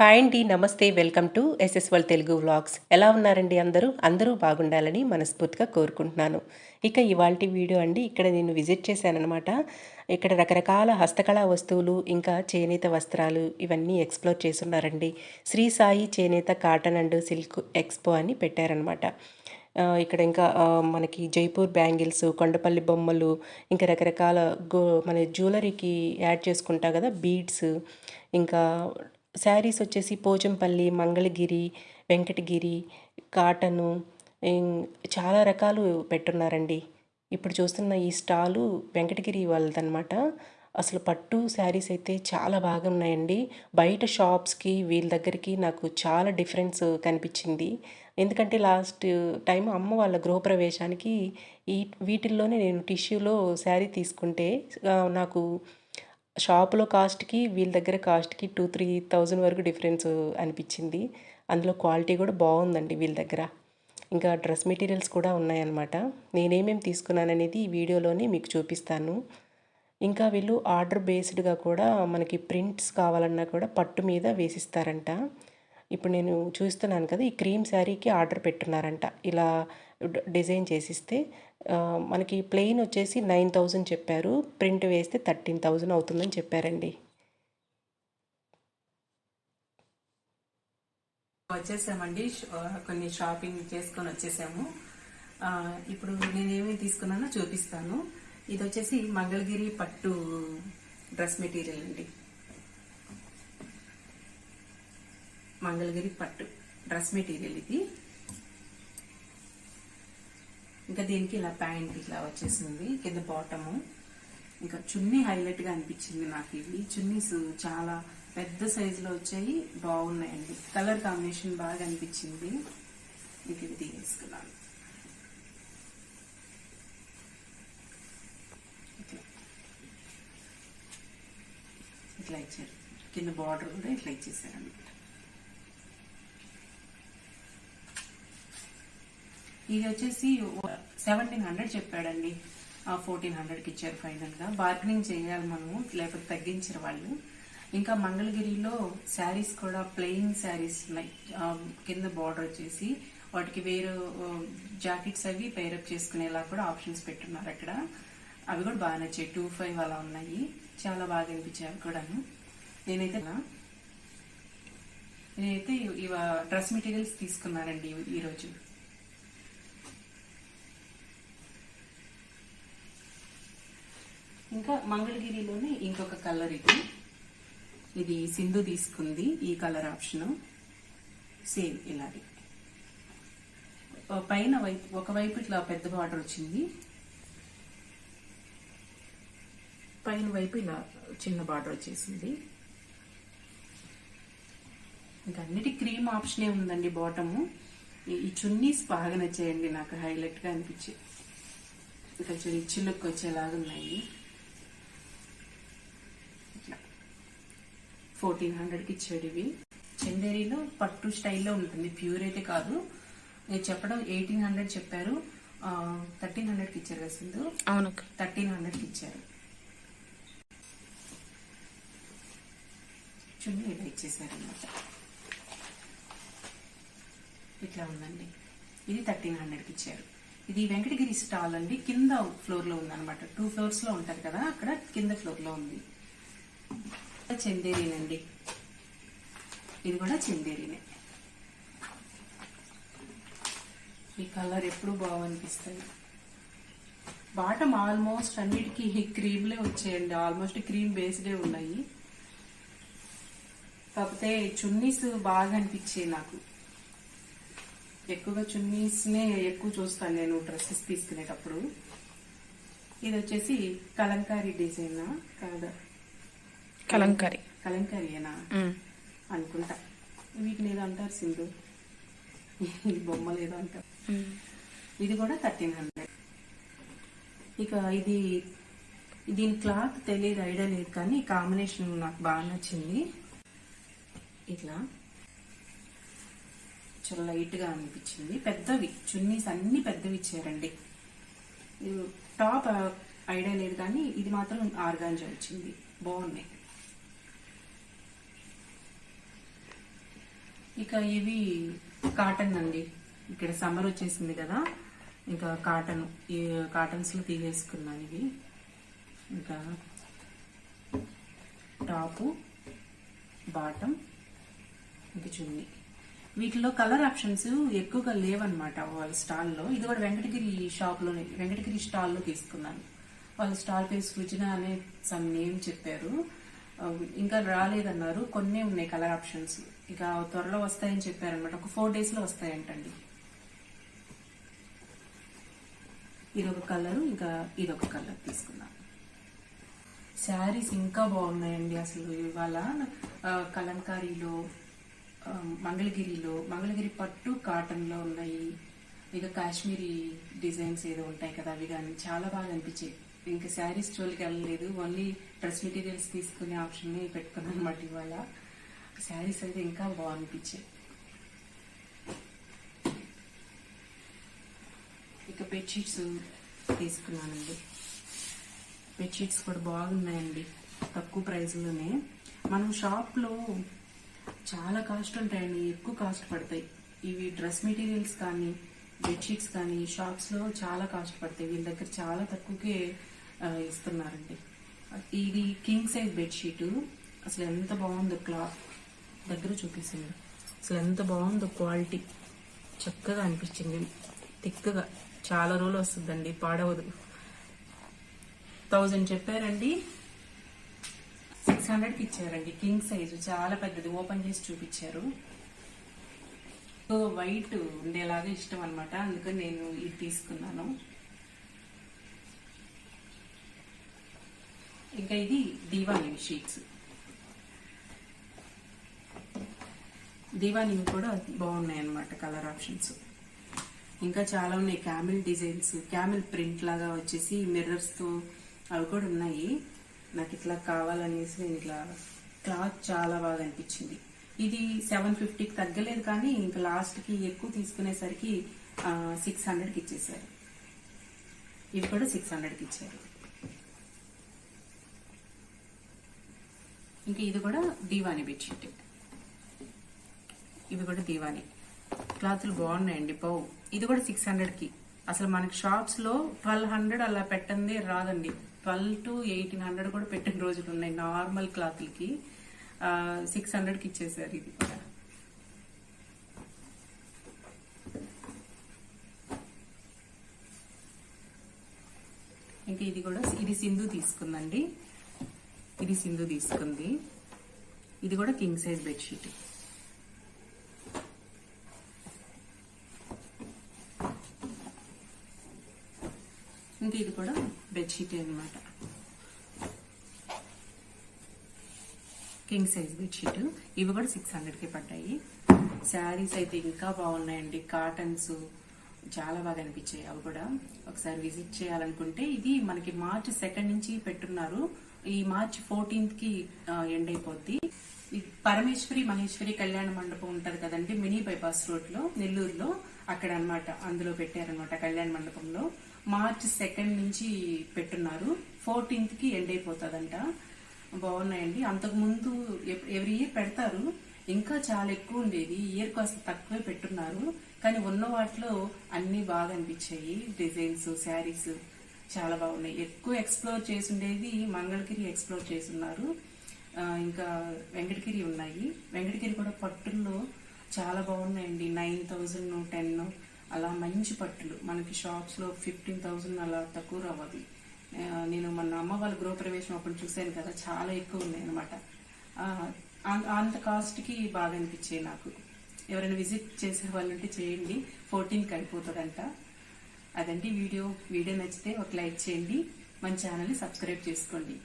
Hi అండి నమస్తే welcome to ఎస్ఎస్వల్ Telugu vlogs. ఎలా ఉన్నారండి అందరూ? అందరూ బాగుండాలని మనస్ఫూర్తిగా కోరుకుంటున్నాను. ఇక ఇవాల్టి వీడియో అండి ఇక్కడ నేను విజిట్ చేశానమాట ఇక్కడ రకరకాల హస్తకళా వస్తువులు ఇంకా చేనేత వస్త్రాలు ఇవన్నీ ఎక్స్ప్లోర్ చేస్తున్నారండి. శ్రీ సాయి చేనేత కాటన్ అండ్ సిల్క్ ఎక్స్పో అని పెట్టారనమాట ఇక్కడ ఇంకా మనకి జైపూర్ బ్యాంగిల్స్ కొండపల్లి బొమ్మలు ఇంకా రకరకాల గో మన జ్యువెలరీకి యాడ్ చేసుకుంటా కదా బీడ్స్ ఇంకా శారీస్ వచ్చేసి పోచంపల్లి మంగళగిరి వెంకటగిరి కాటను చాలా రకాలు పెట్టున్నారండి. ఇప్పుడు చూస్తున్న ఈ స్టాలు వెంకటగిరి వాళ్ళదనమాట అసలు పట్టు శారీస్ అయితే చాలా బాగా ఉన్నాయండి బయట షాప్స్కి వీళ్ళ దగ్గరికి నాకు చాలా డిఫరెన్స్ కనిపించింది. ఎందుకంటే లాస్ట్ టైం అమ్మ వాళ్ళ గృహప్రవేశానికి ఈ వీటిల్లోనే నేను టిష్యూలో శారీ తీసుకుంటే నాకు షాప్లో కాస్ట్కి వీళ్ళ దగ్గర కాస్ట్కి టూ త్రీ థౌజండ్ వరకు డిఫరెన్స్ అనిపించింది. అందులో క్వాలిటీ కూడా బాగుందండి వీళ్ళ దగ్గర. ఇంకా డ్రెస్ మెటీరియల్స్ కూడా ఉన్నాయన్నమాట. నేనేమేమి తీసుకున్నాననేది ఈ వీడియోలోనే మీకు చూపిస్తాను. ఇంకా వీళ్ళు ఆర్డర్ బేస్డ్గా కూడా మనకి ప్రింట్స్ కావాలన్నా కూడా పట్టు మీద వేసిస్తారంట. ఇప్పుడు నేను చూస్తున్నాను కదా ఈ క్రీమ్ శారీకి ఆర్డర్ పెట్టున్నారంట. ఇలా డిజైన్ చేసిస్తే మనకి ప్లెయిన్ వచ్చేసి నైన్ థౌజండ్ చెప్పారు. ప్రింట్ వేస్తే థర్టీన్ థౌజండ్ అవుతుందని చెప్పారండి. వచ్చేసామండి. కొన్ని షాపింగ్ చేసుకొని వచ్చేసాము. ఇప్పుడు నేనేమి తీసుకున్నానో చూపిస్తాను. ఇది వచ్చేసి మంగళగిరి పట్టు డ్రెస్ మెటీరియల్ అండి. మంగళగిరి పట్టు డ్రెస్ మెటీరియల్ ఇది. ఇంకా దీనికి ఇలా ప్యాంట్ ఇట్లా వచ్చేసింది. కింద బాటము ఇంకా చున్నీ హైలైట్గా అనిపించింది నాకు ఇవి చున్నీస్ చాలా పెద్ద సైజులో వచ్చాయి బాగున్నాయండి. కలర్ కాంబినేషన్ బాగా అనిపించింది. ఇంక ఇవి తీసుకున్నాను. ఇట్లా. ఇట్లా ఇచ్చారు. కింద బార్డర్ కూడా ఇట్లా ఇచ్చేసారు అనమాట ఇది వచ్చేసి సెవెంటీన్ హండ్రెడ్ చెప్పాడండి. ఫోర్టీన్ హండ్రెడ్కి ఇచ్చారు ఫైనల్గా బార్గెనింగ్ చేయాలి మనము లేకపోతే తగ్గించారు వాళ్ళు. ఇంకా మంగళగిరిలో శారీస్ కూడా ప్లెయిన్ శారీస్ ఉన్నాయి కింద బార్డర్ వచ్చేసి వాటికి వేరే జాకెట్స్ అవి పేరప్ చేసుకునేలా కూడా ఆప్షన్స్ పెట్టున్నారు అక్కడ. అవి కూడా బాగా నచ్చాయి. టూ ఫైవ్ అలా ఉన్నాయి. చాలా బాగా అనిపించాయి అవి కూడాను. నేనైతే నేనైతే ఇవ డ్రెస్ మెటీరియల్స్ తీసుకున్నానండి ఈ- ఈరోజు ఇంకా మంగళగిరిలోనే ఇంకొక కలర్ ఇది. ఇది సింధు తీసుకుంది ఈ కలర్ ఆప్షన్. సేమ్ ఇలాగే. పైన వైపు ఒకవైపు ఇట్లా పెద్ద బార్డర్ వచ్చింది. పైన వైపు ఇలా చిన్న బార్డర్ వచ్చేసింది. ఇంకా అన్నిటి క్రీమ్ ఆప్షనే ఉందండి బాటము. ఈ- చున్నీస్ బాగా నచ్చాయండి నాకు హైలైట్గా అనిపించి. కొంచెం చిన్న లుక్ వచ్చేలాగా ఉన్నాయి ఇట్లా ఫోర్టీన్ హండ్రెడ్కి ఇచ్చాడు ఇవి చందేరిలో పట్టు స్టైల్లో ఉంటుంది. ప్యూర్ అయితే కాదు. నేను చెప్పడం ఎయిటీన్ హండ్రెడ్ చెప్పారు. థర్టీన్ హండ్రెడ్కి ఇచ్చారు కదా సింధు? అవును. థర్టీన్ హండ్రెడ్కి ఇచ్చారు. చున్నీ ఇలా ఇచ్చేసారు అనమాట ఇట్లా ఉందండి. ఇది థర్టీన్ హండ్రెడ్కి ఇచ్చారు. ఇది వెంకటగిరి స్టాల్ అండి. కింద ఫ్లోర్లో ఉందన్నమాట. టూ ఫ్లోర్స్లో ఉంటది కదా? అక్కడ కింద ఫ్లోర్లో ఉంది. చందేరీనండి. ఇది కూడా చందేరీనే. ఈ కలర్ ఎప్పుడు బాగనిపిస్తుంది. బాటం ఆల్మోస్ట్ అన్నిటికీ క్రీమ్లే వచ్చాయండి. ఆల్మోస్ట్ క్రీమ్ బేస్డే ఉన్నాయి. కాకపోతే చున్నీస్ బాగా అనిపించాయి నాకు. ఎక్కువగా చున్నీస్నే ఎక్కువ చూస్తాను నేను డ్రెస్సెస్ తీసుకునేటప్పుడు. ఇది వచ్చేసి కలంకారీ డిజైన్? కాదా? కలంకారీ. కలంకారీయేనా? అనుకుంటా. వీటిని ఏదో అంటారు సింధు. ఈ బొమ్మలు ఏదో అంటారు. ఇది కూడా థర్టీన్ హండ్రెడ్. ఇక ఇది దీని క్లాత్ తెలియదు ఐడియా లేదు కానీ కాంబినేషన్ నాకు బాగా నచ్చింది. ఇట్లా. చాలా లైట్గా అనిపించింది. పెద్దవి చున్నీస్ అన్ని పెద్దవి ఇచ్చారండి. ఇది టాప్ ఐడియా లేదు కానీ ఇది మాత్రం ఆర్గాంజా వచ్చింది. బాగున్నాయి. ఇక ఇవి కాటన్ అండి. ఇక్కడ సమ్మర్ వచ్చేసింది కదా. ఇంకా కాటన్ ఈ కాటన్స్లో తీసేసుకున్నాను ఇవి. ఇంకా టాపు బాటమ్ ఇంకా చున్నీ. వీటిలో కలర్ ఆప్షన్స్ ఎక్కువగా లేవన్నమాట వాళ్ళ స్టాల్లో ఇది కూడా వెంకటగిరి షాప్లోనే వెంకటగిరి స్టాల్లో తీసుకున్నాను. వాళ్ళ స్టాల్ పేరు సృజన అనే సమ్ నేమ్ చెప్పారు. ఇంకా రాలేదన్నారు. కొన్ని ఉన్నాయి కలర్ ఆప్షన్స్ ఇక త్వరలో వస్తాయని చెప్పారనమాట. ఒక ఫోర్ డేస్లో వస్తాయంటండి. ఇదొక కలర్ ఇంకా ఇదొక కలర్ తీసుకున్నాను శారీస్ ఇంకా బాగున్నాయండి అసలు ఇవాళ. కలంకారీలో మంగళగిరిలో మంగళగిరి పట్టు కాటన్లో ఉన్నాయి. ఇక కాశ్మీరీ డిజైన్స్ ఏదో ఉంటాయి కదా అవి కానీ చాలా బాగా అనిపించాయి. ఇంకా శారీస్ జోలికి వెళ్ళలేదు. ఓన్లీ డ్రెస్ మెటీరియల్స్ తీసుకునే ఆప్షన్ పెట్టుకున్నాను అనమాట ఇవాళ. శారీస్ అయితే ఇంకా బాగనిపించాయి ఇక బెడ్షీట్స్ తీసుకున్నానండి బెడ్షీట్స్ కూడా బాగున్నాయండి తక్కువ ప్రైస్లోనే మనం షాప్లో చాలా కాస్ట్ ఉంటాయండి ఎక్కువ కాస్ట్ పడతాయి. ఇవి డ్రెస్ మెటీరియల్స్ కానీ బెడ్షీట్స్ కానీ షాప్స్లో చాలా కాస్ట్ పడతాయి. వీళ్ళ దగ్గర చాలా తక్కువకే ఇస్తున్నారండి. ఇది కింగ్ సైజ్ బెడ్షీట్ అసలు ఎంత బాగుందో క్లాత్ దగ్గర చూపిస్తుంది అసలు ఎంత బాగుందో క్వాలిటీ. చక్కగా అనిపించింది. తిక్కగా. చాలా రోజులు వస్తుందండి పాడవదు. థౌజండ్ చెప్పారండి. సిక్స్ హండ్రెడ్కి ఇచ్చారండి. కింగ్ సైజు చాలా పెద్దది. ఓపెన్ చేసి చూపించారు. వైట్ ఉండేలాగా ఇష్టం అనమాట అందుకని నేను ఇది తీసుకున్నాను. ఇంకా ఇది దీవాని షీట్స్. దీవాని కూడా బాగున్నాయి అన్నమాట కలర్ ఆప్షన్స్. ఇంకా చాలా ఉన్నాయి క్యామిల్ డిజైన్స్ క్యామిల్ ప్రింట్ లాగా వచ్చేసి మిర్రర్స్తో అవి కూడా ఉన్నాయి. నాకు ఇట్లా కావాలనేసి నేను ఇట్లా క్లాత్ చాలా బాగా అనిపించింది. ఇది సెవెన్ ఫిఫ్టీకి తగ్గలేదు కానీ ఇంకా లాస్ట్కి ఎక్కువ తీసుకునేసరికి సిక్స్ హండ్రెడ్కి ఇచ్చేసారు. ఇవి కూడా సిక్స్ హండ్రెడ్కి ఇచ్చారు. ఇంకా ఇది కూడా దీవాని బెడ్షీట్. ఇవి కూడా దీవాని క్లాతులు బాగున్నాయండి పౌ. ఇది కూడా సిక్స్ హండ్రెడ్కి. అసలు మనకి షాప్స్లో ట్వెల్వ్ హండ్రెడ్ అలా పెట్టందే రాదండి. ట్వెల్వ్ టు ఎయిటీన్ హండ్రెడ్ కూడా పెట్టిన రోజులు ఉన్నాయి నార్మల్ క్లాత్లకి. సిక్స్ హండ్రెడ్కి ఇచ్చేసారు ఇది కూడా. ఇంకా ఇది కూడా ఇది సింధు తీసుకుందండి. ఇది సింధు తీసుకుంది. ఇది కూడా కింగ్ సైజ్ బెడ్షీట్ ఇంకా ఇది కూడా బెడ్షీట్ అన్నమాట. కింగ్ సైజ్ బెడ్షీట్ ఇవి కూడా సిక్స్ హండ్రెడ్కి పడ్డాయి. శారీస్ అయితే ఇంకా బాగున్నాయండి. కాటన్స్ చాలా బాగా అనిపించాయి అవి కూడా. ఒకసారి విజిట్ చేయాలనుకుంటే ఇది మనకి మార్చ్ సెకండ్ నుంచి పెట్టున్నారు. ఈ మార్చ్ ఫోర్టీన్త్కి ఎండ్ అయిపోద్ది. పరమేశ్వరి మహేశ్వరి కళ్యాణ మండపం ఉంటుంది కదండి మినీ బైపాస్ రోడ్లో నెల్లూరులో. అక్కడ అన్నమాట అందులో పెట్టారనమాట కళ్యాణ మండపంలో. మార్చ్ సెకండ్ నుంచి పెట్టున్నారు. ఫోర్టీన్త్కి ఎండ్ అయిపోతుందంట. బాగున్నాయండి. అంతకు ముందు ఎవ్రీ ఇయర్ పెడతారు. ఇంకా చాలా ఎక్కువ ఉండేది. ఇయర్ కాస్త తక్కువే పెట్టున్నారు. కానీ ఉన్న వాటిలో అన్ని బాగా అనిపించాయి. డిజైన్స్ శారీస్ చాలా బాగున్నాయి. ఎక్కువ ఎక్స్ప్లోర్ చేసి ఉండేది మంగళగిరి ఎక్స్ప్లోర్ చేసి ఉన్నారు ఇంకా వెంకటగిరి ఉన్నాయి. వెంకటగిరి కూడా పట్టుల్లో చాలా బాగున్నాయండి. Nine thousand ten. అలా మంచి పట్టులు. మనకి షాప్స్లో ఫిఫ్టీన్ థౌజండ్ అలా తక్కువ రవ్వది నేను మన అమ్మ వాళ్ళ గృహప్రవేశం అప్పుడు చూశాను కదా చాలా ఎక్కువ ఉన్నాయి అనమాట అంత కాస్ట్కి బాగా అనిపించాయి నాకు. ఎవరైనా విజిట్ చేసే వాళ్ళంటే చేయండి. ఫోర్టీన్కి అయిపోతుందంట. అదండి వీడియో. వీడియో నచ్చితే ఒక లైక్ చేయండి. మన ఛానల్ని సబ్స్క్రైబ్ చేసుకోండి.